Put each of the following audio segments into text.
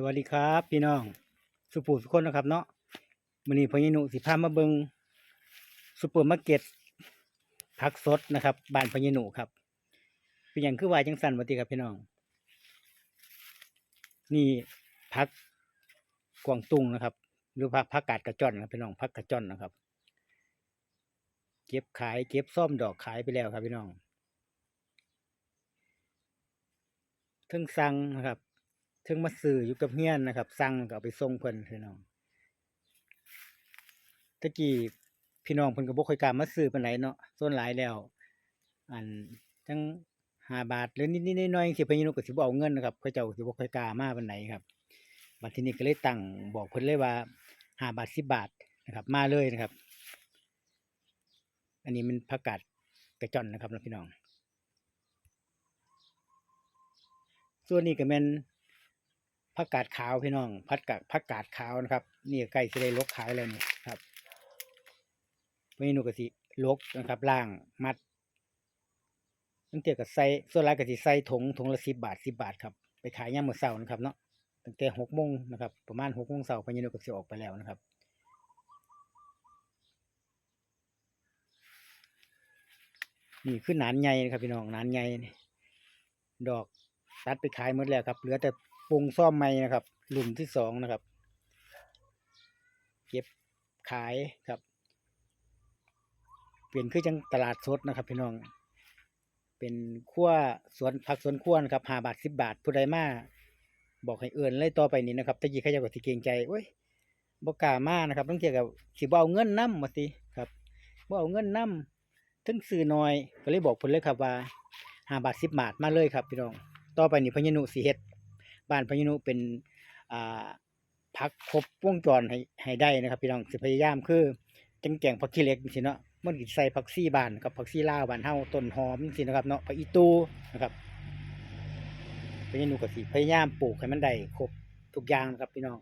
สวัสดีครับพี่น้องสุปูสุคนนะครับเนาะมือนี้พอยินุสิพามาเบิงซุเปอร์มาร์เก็ตผักสดนะครับบ้านพอยินุครับเป็นอย่างคือว่าจังสันวัติครับพี่น้อง นี่ผักกวางตุ้งนะครับ หรือผักผักกาดกระจอนครับพี่น้องผักกระจอนนะครับ เก็บขายเก็บซ่อมดอกขายไปแล้วครับพี่น้องเทิงสั่งนะครับ เทิงมาซื้ออยู่กับเฮียนนะครับ สั่งก็เอาไปส่งเพิ่นพี่น้องตะกี้พี่น้องเพิ่นก็บ่ค่อยกล้ามาซื้อปานใดเนาะส่วนหลายแล้ว อันจังห้าบาทหรือนิดๆน้อยๆสิเพิ่นยู่ก็สิบ่เอาเงินนะครับเขาเจ้าสิบ่ค่อยกล้ามาปานใดครับบัดทีนี้ก็เลยตั้งบอกเพิ่นเลยว่าห้าบาท10บบาทนะครับ มาเลยนะครับ อันนี้มันผักกาดกระจ่อนนะครับพี่น้อง ส่วนนี้ก็เป็น ผักกาดขาวพี่น้องผักกาดผักกาดขาวนะครับ นี่ใกล้จะได้ลกขายแล้วนี่ครับเมนูก็สิลกนะครับล่างมัดตั้งแต่ก็ใส่ส่วนหลายก็สิใส่ถุงถุงละสิบบาทสิบาทครับไปขายย่ามมื้อเช้านะครับเนาะตั้งแต่หกโมงนะครับ ประมาณหกโมงเช้าพญานุก็สิออกไปแล้วนะครับนี่คือหนานใหญ่นะครับพี่น้องหนานใหญ่ดอกตัดไปขายหมดแล้วครับเหลือแต่ ปรุงซ่อมใหม่นะครับ หลุมที่สองนะครับ เก็บขายครับ เปลี่ยนคือจังตลาดสดนะครับ พี่น้อง เป็นขั้วสวนผักสวนขั้วนะครับห้าบาทสิบบาทผู้ใดมาบอกให้เอื่นเลยต่อไปนี้นะครับตะกี้เขาจะก็สิเกรงใจโอ้ยบกล้ามานะครับต้องเกี่ยวกับสิบ่เอาเงินน้ำมาสิครับบ่เอาเงินน้ำถึงซื้อน้อยก็เลยบอกเพิ่นเลยครับว่าห้าบาทสิบบาทมาเลยครับพี่น้อง ต่อไปนี่พญานุสีเฮ็ด บ้านพญานุเป็นอ่าพักครบวงจรให้ให้ได้นะครับพี่น้องสิพยายามคือจังแกงผักขี้เล็กจังซี่เนาะมันก็สิใส่ผักซี่บานกับผักซี่ลาบานเฮาต้นหอมจังซี่นะครับเนาะผักอีตูนะครับพญานุก็สิพยายามปลูกให้มันได้ครบทุกอย่างนะครับพี่น้อง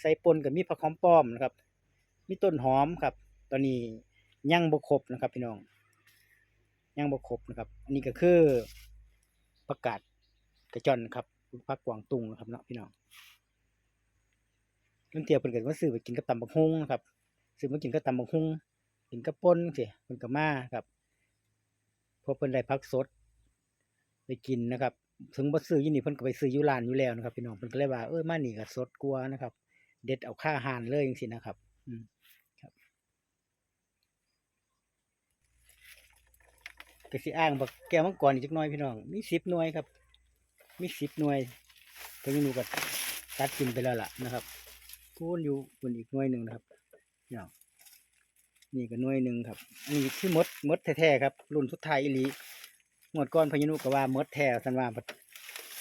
ใส่ปนกับมีผักหอมป้อมนะครับ มีต้นหอมครับ ตอนนี้ยังบ่ครบนะครับ พี่น้องยังบ่ครบนะครับ อันนี้ก็คือประกาศกระจอนครับ พักกวางตุงนะครับเนาะพี่น้องเรื่องเตียวเพิ่นก็มาซื้อไปกินกับตำบักฮุงนะครับซื้อมากินกับตำบักฮุงกินกับป่นสิเพิ่นก็มาครับพราะเพิ่นได้พักสด ไปกินนะครับถึงบ่ซื้อยู่นี่เพิ่นก็ไปซื้ออยู่ร้านอยู่แล้วนะครับ พี่น้องเพิ่นก็เลยว่าเออมานี่ก็สดกว่านะครับ เด็ดเอาค่าอาหารเลยจังซี่นะครับ อืมก็สิอ้างบักแก้วมังกรอีกจักหน่อยพี่น้องมีสิบหน่วยครับ มีสิบหน่วยตอนนี้หนูก็ตัดกินไปแล้วล่ะนะครับพูนอยู่บนอีกหน่วยหนึ่งนะครับพี่ยนี่ก็หน่วยหนึ่งครับนนี้คือมดมดแท้ๆครับ รุ่นสุดท้ายอีหลีงวดก้อนพญานุก็ว่ามดแท้สันว่าบัด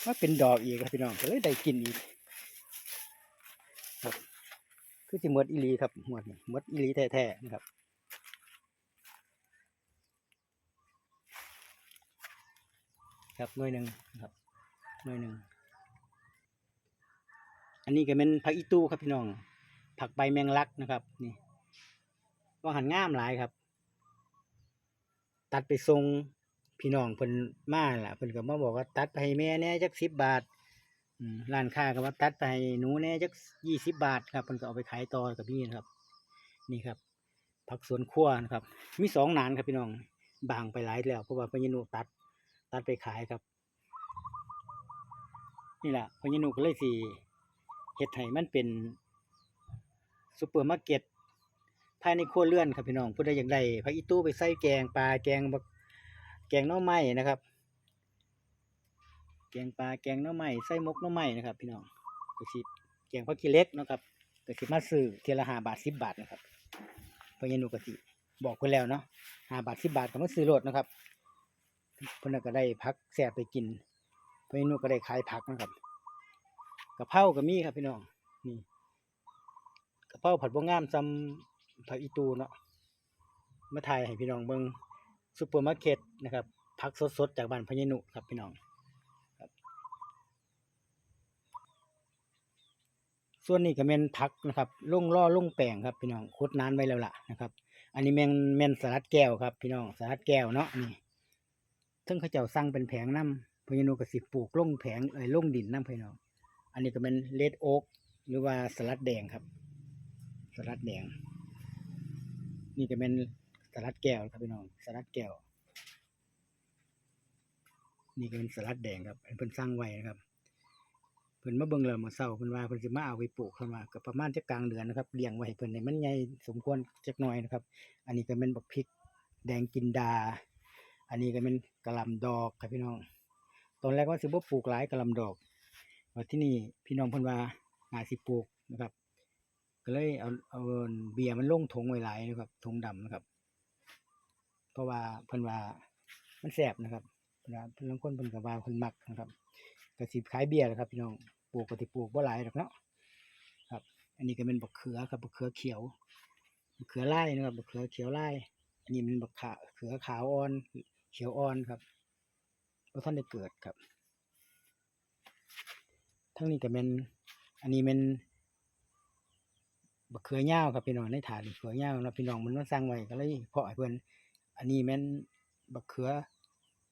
ว่าเป็นดอกอีกครับพี่น้องก็เลยได้กินอีกครับคือสิมดอีหลีครับหมดมดอีหลีแท้ๆนะครับครับหน่วยหนึ่งนะครับ น่วยหนึ่ง อันนี้ก็เป็นผักอีตู้ครับพี่น้อง ผักใบแมงลักนะครับ นี่ว่าหันง่ามหลายครับ ตัดไปทรงพี่น้องเพิ่นมาล่ะเพิ่นก็มาบอกว่าตัดไปให้แม่แน่จักสิบบาทร้านค้าก็ว่าตัดไปให้หนูแน่จักยี่สิบบาทครับเพิ่นก็เอาไปขายต่อกับพี่นะครับ นี่ครับ ผักสวนครัวนะครับ มีสองหนานครับพี่น้องบางไปหลายแล้วเพราะว่าพญานุตัดตัดไปขายครับ นี่แหละพญานุก็เลยสิเฮ็ดให้มันเป็นซูเปอร์มาร์เก็ตภายในครัวเรือนครับพี่น้องผู้ใดอย่ากได้ผักอีตู้ไปใส่แกงปลาแกงบักแกงน่อไม้นะครับ แกงปลาแกงน่อไม้ใส่มกน่อไม้นะครับ พี่น้องก็สิแกงผักขี้เล็กนะครับก็สิมาซื้อเทละหาบาทสิบบาทนะครับพญานุก็สิบอกเพิ่นแล้วเนาะหาบาทสิบบาทก็มาซื้อโลดนะครับเพิ่นนะก็ได้พักแซ่บไปกิน พิ่นนูก็ได้ขายผักนะครับกะเพราก็มีครับพี่น้องนี่กะเพราผัดบ่งามซ้ำผักอีตูเนาะมาถ่ายให้พี่น้องเบิ่งซุปเปอร์มาร์เก็ตนะครับผักสดๆจากบ้านพญานุครับพี่น้องส่วนนี้ก็แมนผักนะครับล่งล่อล่งแป้งครับพี่น้องคดนานไว้แล้วล่ะนะครับ อันนี้แมนแมนสลัดแก้วครับพี่น้องสลัดแก้วเนาะนี่ซึ่งเขาเจ้าสั่งเป็นแผงน้ำ พญานุกสิปลูกล่งแผงเอ้ยลงดินน้ำพี่น้องอันนี้ก็เป็นเลดโอ๊กหรือว่าสลัดแดงครับ สลัดแดง นี่ก็เป็นสลัดแก้วครับพี่น้องสลัดแก้ว นี่ก็เป็นสลัดแดงครับอันเพิ่นสร้างไว้นะครับเพิ่นมาเบิ่งแล้วมาเศร้าเพิ่นว่าเพิ่นสิมาเอาไปปลูกเพิ่นว่าก็ประมาณจักกลางเดือนนะครับเลี้ยงไว้เพิ่นให้มันใหญ่สมควรจักหน่อยนะครับ อันนี้ก็เป็นบักพริก แดงกินดา อันนี้ก็เป็นกระลำดอกครับพี่น้อง ตอนแรกว่าสิบ่ปลูกหลายกะลำดอกว่าที่นี่พี่น้องเพิ่นว่าน่าสิปลูกนะครับ ก็เลยเอาเอาเบียร์มันลงถงไว้หลายนะครับถงดำนะครับ เพราะว่าเพิ่นว่ามันแซ่บนะครับเพิ่นว่าเพิ่นลางคนเพิ่นก็ว่าเพิ่นมักนะครับก็สิขายเบียร์แหละครับ พี่น้องปลูกก็สิปลูกบ่หลายดอกเนาะครับ อันนี้ก็เป็นบักเขือครับบักเขือเขียวบักเขือไลายนะครับบักเขือเขียวไลายอันนี้มันบักขาเขือขาวอ่อนเขียวอ่อนครับ เพราท่านได้เกิดครับ ทั้งนี้ก็เป็นอันนี้เป็นบักเขือยาครับพี่น้องในถาดบักเขือยาวนะพี่น้องมันมาสร้างไว้ก็เลยเพาะให้เพิ่นอันนี้แม่นบักเขือ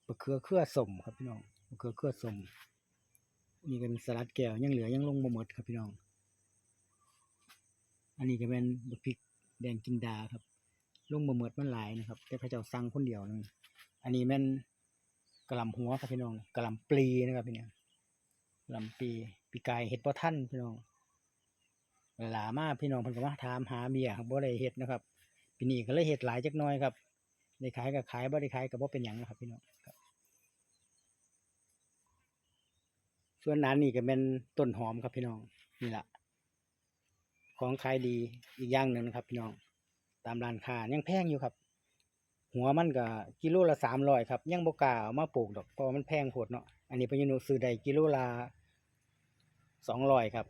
บักเขือเครือสมครับพี่น้องบักเขือเครือสมอันนี้ก็เป็นสลัดแก้วยังเหลือยังลงบ่หมดครับพี่น้อง อันนี้ก็เป็นบักพริกแดงกินดาครับลงบ่หมดมันหลายนะครับ แต่พระเจ้าสั่งคนเดียวนึงอันนี้แม่น กระลำหัวครับพี่น้องกระลำปลีนะครับพี่นี่ยกะลำปลีปีกายเฮ็ดบ่ทันพี่น้องหลามาพี่น้องเพิ่นก็มาถามหาเบียครับบ่ได้เฮ็ดนะครับปีนี้ก็เลยเฮ็ดหลายจักน่อยครับได้ขายก็ขายบ่ได้ขายก็บ่เป็นหยังนะครับพี่น้องครับ ส่วนนั้นนี่ก็เป็นต้นหอมครับพี่น้องนี่แหละของขายดีอีกอย่างหนึ่งนะครับพี่น้อง ตามร้านค้ายังแพงอยู่ครับ หัวมันก็กิโลละสามร้อยครับ ยังบกล้าเอามาปลูกดอกเพราะมันแพงโพดเนาะอันนี้พญานุซื้อได้กิโลละสองร้อยครับ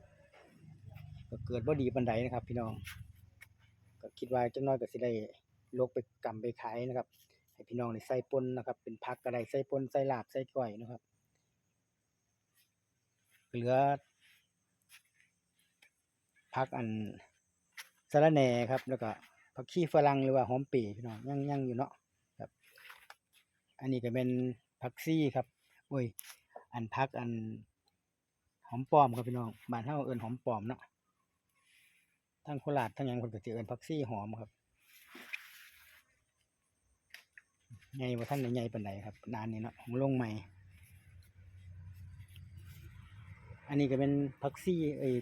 ก็เกิดบ่ดีปันใดนะครับ พี่น้อง ก็คิดว่าจักหน้อยก็สิได้ลกไปกำไปขายนะครับ ให้พี่น้องได้ใส่ปนนะครับ เป็นผักก็ได้ใส่ปนใส่ลาบใส่ก้อยนะครับ เหลือผักอันสะระแหน่ครับแล้วก็ ผักชีฝรั่งหรือว่าหอมปีพี่น้องยังยังอยู่เนาะครับ อันนี้ก็เป็นผักซี่ครับโอ้ยอันพักอันหอมปลอมครับพี่น้องบ้านเฮาเอิ้นหอมปลอมเนาะทั้งโคราชทั้งยังเพิ่นก็สิเอิ้นผักซี่หอมครับใหญ่บ่ทันได้ใหญ่ปานใดครับนานนี่เนาะของลงใหม่อันนี้ก็เป็นผักซี่เอ้ย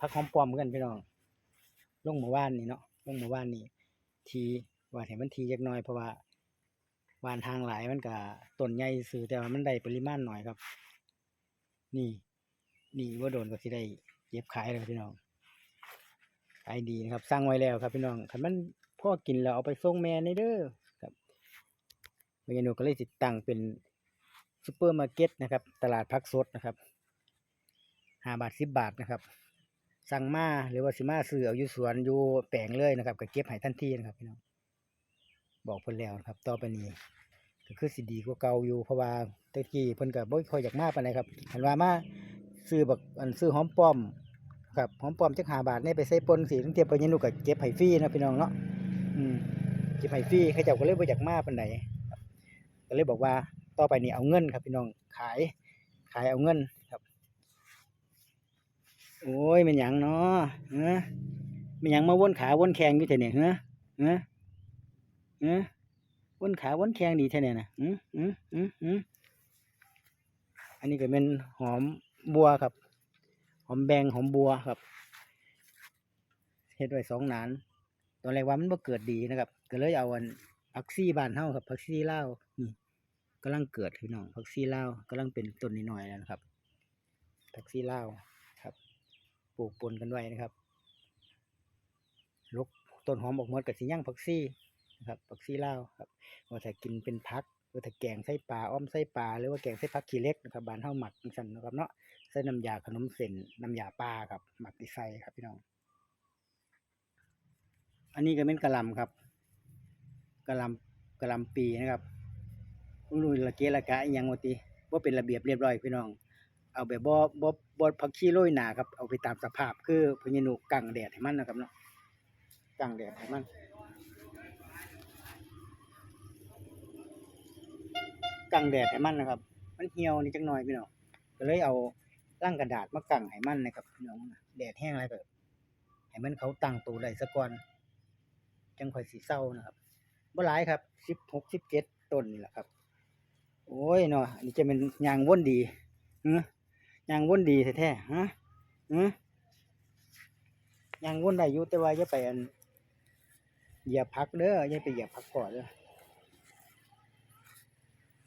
ผักหอมปลอมเหมือนกันพี่น้องลงเมื่อวานนี่เนาะ ลงเมื่อวานนี่ทีว่าให้มันทีจักน่อยเพราะว่าวานทางหลายมันก็ต้นใหญ่ซื่อแต่ว่ามันได้ปริมาณหน่อยครับ นี่นี่ว่าโดนก็สิได้เย็บขายเลยครับพี่น้องขายดีนะครับ สร้างไว้แล้วครับพี่น้องคันมันพ่อกินแล้วเอาไปส่งแม่ในเด้อครับเมนูก็เลยติดตั้งเป็นซูเปอร์มาร์เก็ตนะครับ ตลาดพักสดนะครับห้าบาทสิบบาทนะครับ สั่งมาหรือว่าสิมาซื้อเอาอยู่สวนอยู่แปลงเลยนะครับก็เก็บให้ทันทีนะครับพี่น้องบอกเพิ่นแล้วนะครับ ต่อไปนี้ก็คือสิดีกว่าเก่าอยู่เพราะว่าตะกี้เพิ่นก็บ่ค่อยอยากมาปานใดครับหันว่ามาซื้อบักอันซื้อหอมป้อมครับหอมป้อมจัก5บาทนี่ไปใส่ปนสิทั้งเทียบไปยันนูก็เก็บให้ฟรีนะพี่น้องเนาะอืมเก็บให้ฟรีเขาเจ้าก็เลยบ่อยากมาปานใดครับก็เลยบอกว่าต่อไปนี้เอาเงินครับพี่น้องขายขายเอาเงิน โอ้ยเป็นหยังเนาะเฮ้อเป็นหยังมาวนขาวนแขงอยู่แถเนี่ยเฮ้อเฮ้อเฮ้อวนขาวนแขงดีแถเนี่ยนะอืมอืมอืมอืมอันนี้ก็เป็นหอมบัวครับ หอมแบงหอมบัวครับเฮ็ดไว้สองนาน ตอนแรกว่ามันบ่เกิดดีนะครับ ก็เลยเอาอันผักซี่บานเฮาครับผักซี่ลานี่กำลังเกิดพี่น้องผักซี่เลากำลังเป็นต้นนิดหน่อยแล้วนะครับผักซี่ลา ปลูกปนกันไว้นะครับลกต้นหอมออกหมดกับสิย่างผักซี่นะครับผักซี่ลาวครับว่าถ้ากินเป็นพักว่าถ้าแกงใส่ปลาอ้อมใส่ปลาหรือว่าแกงใส่ผักขี้เล็กนะครับบานเฮาหมักจังซั่นนะครับเนาะใส่น้ำยาขนมเส้นน้ำยาปลาครับหมักที่ใส่ครับพี่น้อง อันนี้ก็เป็นกะหล่ำครับกะหล่ำกะหล่ำปีนะครับรู้ละเกะละกะยังว่าติบ่เป็นระเบียบเรียบร้อยพี่น้อง เอาแบบบ่บ่บ่ผักชีโรยหนาครับ เอาไปตามสภาพ คือพญานุกังแดดให้มันนะครับเนาะกังแดดให้มันกังแดดให้มันนะครับ มันเหี่ยวนิดจักหน่อยพี่น้องก็เลยเอาล่างกระดาษมากังให้มันนะครับพี่น้องแดดแห้งอะไรก็ให้มันเขาตั้งตัวได้ซะก่อนจังค่อยสิเศร้านะครับบ่หลายครับ16 17ต้นนี่แหละครับ โอ้ยเนาะอันนี้จะเป็นยางวนดีเออ ยางวนดีแท้ๆฮะเออยางวนได้อยู่แต่ว่าอย่าไปอันเหยียบพักเด้ออย่าไปเหยียบพักก่อนเด้อ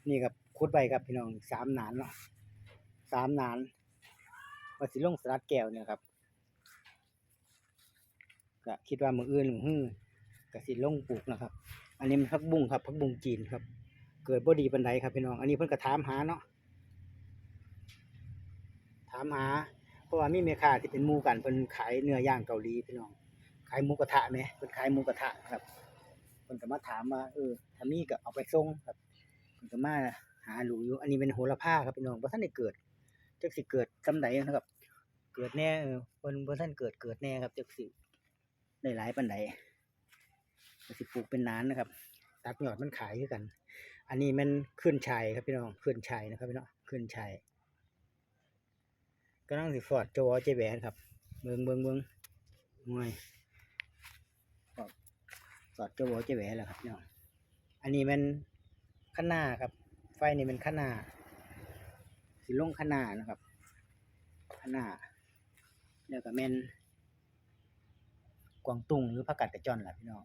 นี่ครับขุดไปครับพี่น้องสามหนานเนาะสามหนานว่าสิลงสลัดแก้วเนี่ยครับก็คิดว่ามืออื่นฮื้อกสิลงปลูกนะครับ อันนี้มันพักบุ้งครับพักบุ้งจีนครับ เกิดบ่ดีปานใดครับพี่น้อง อันนี้เพิ่นก็ถามหาเนาะามหา เพราะว่ามีแม่ค้าที่เป็นหมูกันเพิ่นขายเนื้อย่างเกาหลีพี่น้อง ขายหมูกระทะแหมเพิ่นขายหมูกระทะครับเพิ่นก็มาถามว่าเออถ้ามีก็เอาไปส่งครับเพิ่นก็มาหาดูอยู่ อันนี้เป็นโหระพาครับพี่น้องบ่ทันได้เกิดจักสิเกิดซำใดนะครับ เกิดแน่เออเพิ่นบ่ทันเกิดเกิดแน่ครับจักสิได้หลายปานใดก็สิปลูกเป็นนานนะครับ ตัดยอดมันขายคือกัน อันนี้มันขึ้นชัยครับพี่น้องขึ้นชัยนะครับพี่น้องขึ้นชัย กำลังสิฟอดจวเจแหวนครับเบิงเบิงเบิงมวยฟอดฟอดจวเจแหวนแล้วครับพี่น้องอันนี้มันข้างหน้าครับ ไฟนี่มันข้างหน้าสิลงข้างหน้านะครับข้างหน้าแล้วก็แม่นกวางตุ้งหรือผักกาดกระจอนแหละพี่น้อง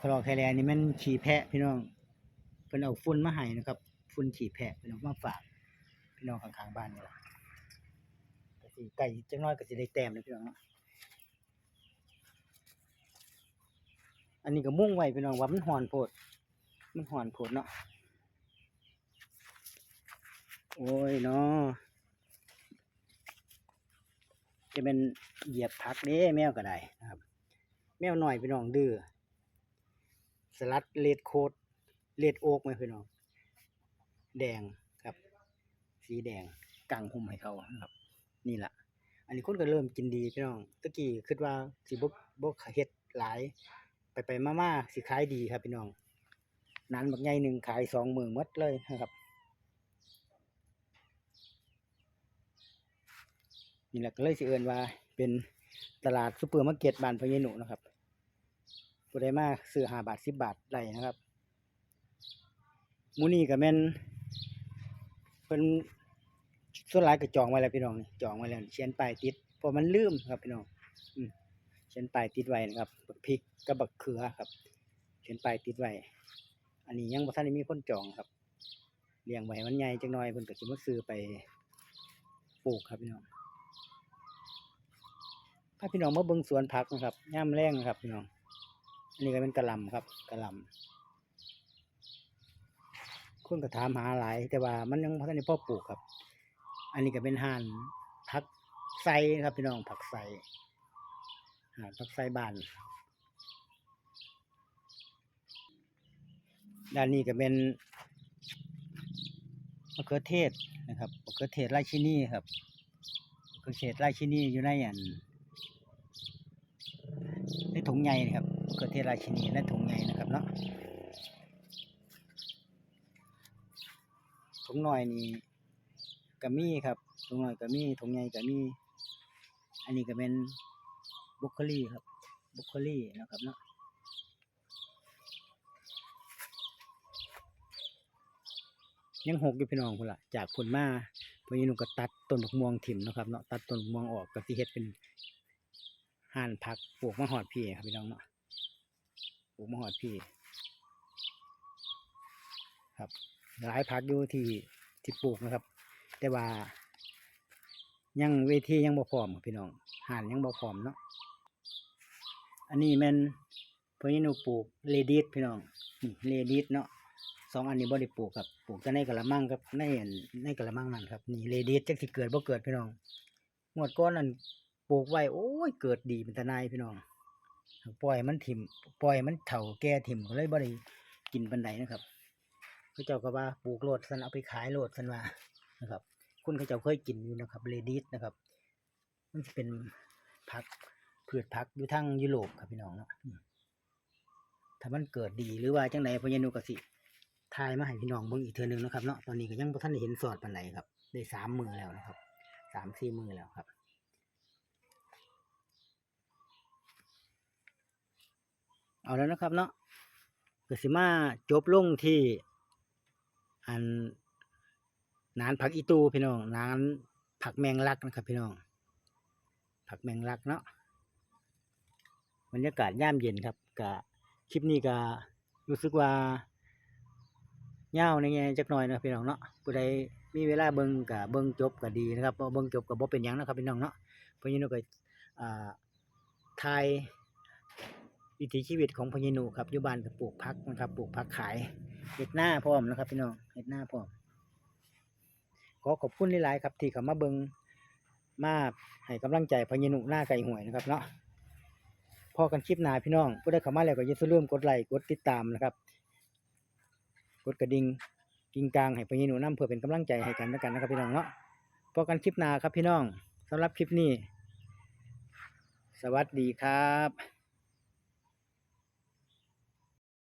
คลอแคลร์นี่มันขี่แพะพี่น้อง เพิ่นเอาฝุ่นมาให้นะครับฝุ่นขี่แพะเพิ่นเอามาฝากพี่น้องข้างๆบ้านนี่ล่ะก็สิไก่จังน้อยก็สิได้แต้มเลยพี่น้องเนาะอันนี้ก็มุ่งไว้พี่น้องว่ามันหอนโพดมันหอนโพดเนาะโอ้ยเนาะจะเป็นเหยียบพักเด้แมวก็ได้นะครับ แมวหน่อยพี่น้องดื้อสลัดเลดโคด เลดโอกไหมพี่น้อง แดงครับ สีแดงกังหุ่มให้เขานะครับ นี่แหละอันนี้คนก็เริ่มกินดีพี่น้องตะกี้คิดว่าสิบบบเฮ็ดหลาย ไปไปมามาสิขายดีครับพี่น้องนั้นบักใหญ่หนึ่งขายสองหมื่นมดเลยนะครับนี่แหละก็เลยสิเอินว่าเป็นตลาดซูเปอร์มาร์เก็ตบ้านพญานุนะครับผู้ใดมาซื้อห้าบาทสิบบาทได้นะครับห มูนี่ก็แม่นเพิ่นส่วนหลายก็จองไว้แล้วพี่น้องนี่จองไว้แล้วเขียนป้ายติดเพราะมันลืมครับพี่น้องเขียนป้ายติดไว้นะครับบักพริกกับบักเขือครับเขียนป้ายติดไว้อันนี้ยังบ่ทันได้มีคนจองครับเลี้ยงไว้มันใหญ่จังน้อยเพิ่นก็สิมาซื้อไปปลูกครับพี่น้องถ้าพี่น้องมาเบิ่งสวนผักนะครับย่ามแรงนะครับพี่น้องอันนี้ก็เป็นกระลำครับกระลำ คนก็ถามหาหลาย แต่ว่ามันยังพัฒนาพ่อปลูกครับ อันนี้ก็เป็นห่านผักไซครับพี่น้องผักไซห่านผักไซบานด้านนี้ก็เป็นมะเขือเทศนะครับมะเขือเทศไราชินี่ครับมะเขือเทศไราชินี่อยู่ในอันในถุงใหญ่นะครับมะเขือเทศไราชินีในถุงใหญ่นะครับเนาะ ถุงน้อยนี่ก็มีครับถุงน้อยก็มีถุงใหญ่ก็มีอันนี้ก็เป็นบรอกคลีครับบรอกคลีนะครับเนาะยังหกอยู่พี่น้องพุ่นละจากผลมาพอยีนุก็ตัดต้นดอกม่วงถิ่มนะครับเนาะตัดต้นดอกม่วงออกก็สิเฮ็ดเป็นห่านผักปลูกมะฮอดพี่ครับพี่น้องเนาะปลูกมะฮอดพี่ครับ หลายผักอยู่ที่ที่ปลูกนะครับ แต่ว่า ยังเวทียังบ่พร้อมพี่น้องห่านยังบ่พร้อมเนาะอันนี้ม่นเพิ่นหนูปลูกเลดิสพี่น้องนี่เลดิสเนาะสองอันนี้บ่ได้ปลูกครับปลูกแต่ในกระมังครับในอันในกระมังนั่นครับนี่เลดิสจักสิเกิดบ่เกิดพี่น้องงวดก้อนนั่นปลูกไว้โอ้ยเกิดดีเป็นตาหนายพี่น้องปล่อยมันถิ่มปล่อยมันเถ่าแก่ถิ่มก็เลยบ่ได้กินปันใดนะครับ เขาเจ้าก็ว่าปลูกโลดสันเอาไปขายโลดสันว่านะครับ คุณเขาเจ้าเคยกินอยู่นะครับเลดิสนะครับ มันจะเป็นผักพืชผักอยู่ทางยุโรปครับพี่น้องเนาะถ้ามันเกิดดีหรือว่าจังไหนพญานุกสิถ่ายมาให้พี่น้องเบิ่งอีกเทือหนึงนะครับเนาะตอนนี้ก็ยังบ่ทันเห็นสอดปานใดครับได้สามมือแล้วนะครับสามสี่มือแล้วครับเอาแล้วนะครับเนาะกสิมาจบลงที่ อันนานผักอีตูพี่น้องนานผักแมงลักนะครับ พี่น้อง ผักแมงลักเนาะบรรยากาศย่ามเย็นครับกะคลิปนี้ก็รู้สึกว่าเงาในแง่จักหน่อยนะครับพี่น้องเนาะผู้ใดมีเวลาเบิ่งกะเบิ่งจบก็ดีนะครับเบิ่งจบก็บ่เป็นยังนะครับพี่น้องเนาะพรานั้นก็อ่าทายวิถีชีวิตของพญานูครับอยู่บ้านก็ปลูกพักนะครับปลูกพักขาย เห็ดหน้าพร้อมนะครับพี่น้องเห็ดหน้าพร้อม ขอขอบคุณหลายๆครับ ที่เข้ามาเบิงมาให้กำลังใจพญานุหน้าไก่หวยนะครับเนาะพอกันคลิปหน้าพี่น้องผู้ใดเข้ามาแล้วก็อย่าลืมกดไลค์กดติดตามนะครับ กดกระดิ่งกิ่งกลางให้พญานุนํเพื่อเป็นกำลังใจให้กันแล้วกันนะครับพี่น้องเนาะพอกันคลิปหน้าครับพี่น้องสำหรับคลิปนี้ สวัสดีครับ